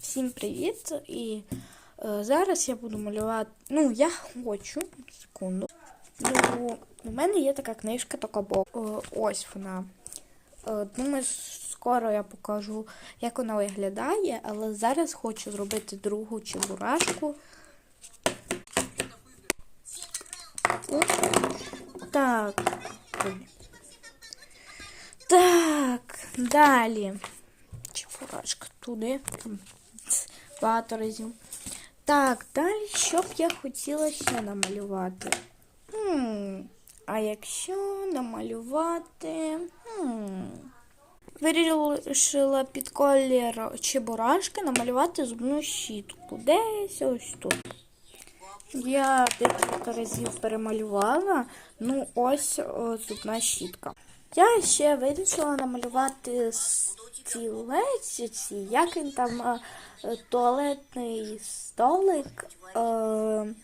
Всім привіт! І е, зараз я буду малювати. Ну, я хочу. Секунду. Ну, у мене є така книжка Токабок. Е, ось вона. Е, думаю, скоро я покажу, як вона виглядає, але зараз хочу зробити другу чебурашку. Так. Так, далі. Чебурашка туди. Багато разів. Так, далі що б я хотіла ще намалювати? Хм, а якщо намалювати. Хм. Вирішила під колір чебурашки намалювати зубну щітку. Десь ось тут. Я декілька разів перемалювала. Ну, ось о, зубна щітка. Я ще вирішила намалювати стілець, ці, як він там е, туалетний столик. Е,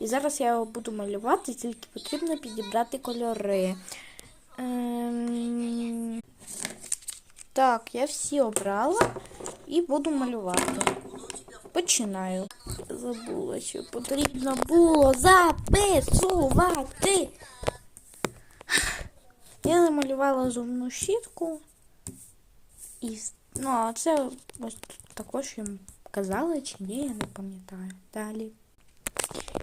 і зараз я його буду малювати, тільки потрібно підібрати кольори. Ем, так, я всі обрала і буду малювати. Починаю. Забула, що потрібно було записувати. Намалювала зубну щітку. І, ну, а це ось також їм казали чи ні, я не пам'ятаю. Далі.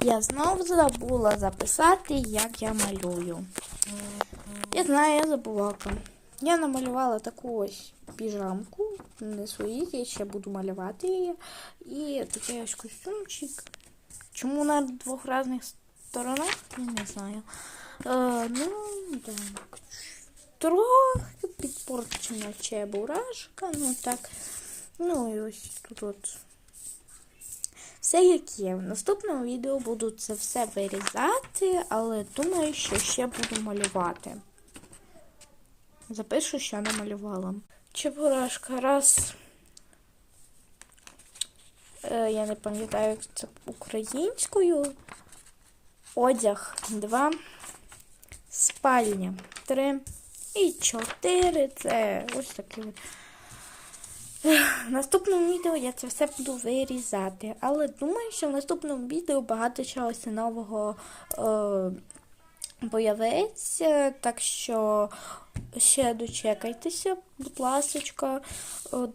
Я знову забула записати, як я малюю. Я знаю, я забувака. Я намалювала таку ось піжамку, не свої, я ще буду малювати її. І такий ось костюмчик. Чому на двох різних сторонах, я не знаю. Е, ну, так. Трохи підпорчена чебурашка, ну так. Ну і ось тут от. Все як є. В наступному відео буду це все вирізати, але думаю, що ще буду малювати. Запишу, що намалювала. Чебурашка раз. Е, я не пам'ятаю, як це українською. Одяг два. Спальня три. І чотири. Це ось такі. В наступному відео я це все буду вирізати. Але думаю, що в наступному відео багато чогось нового е, появиться. Так що ще дочекайтеся, будь ласочка. От,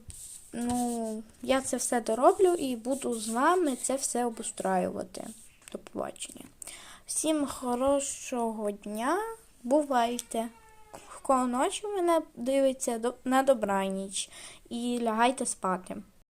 ну, я це все дороблю і буду з вами це все обустраювати. До побачення. Всім хорошого дня. Бувайте! Кого ночі мене дивиться на добраніч і лягайте спати.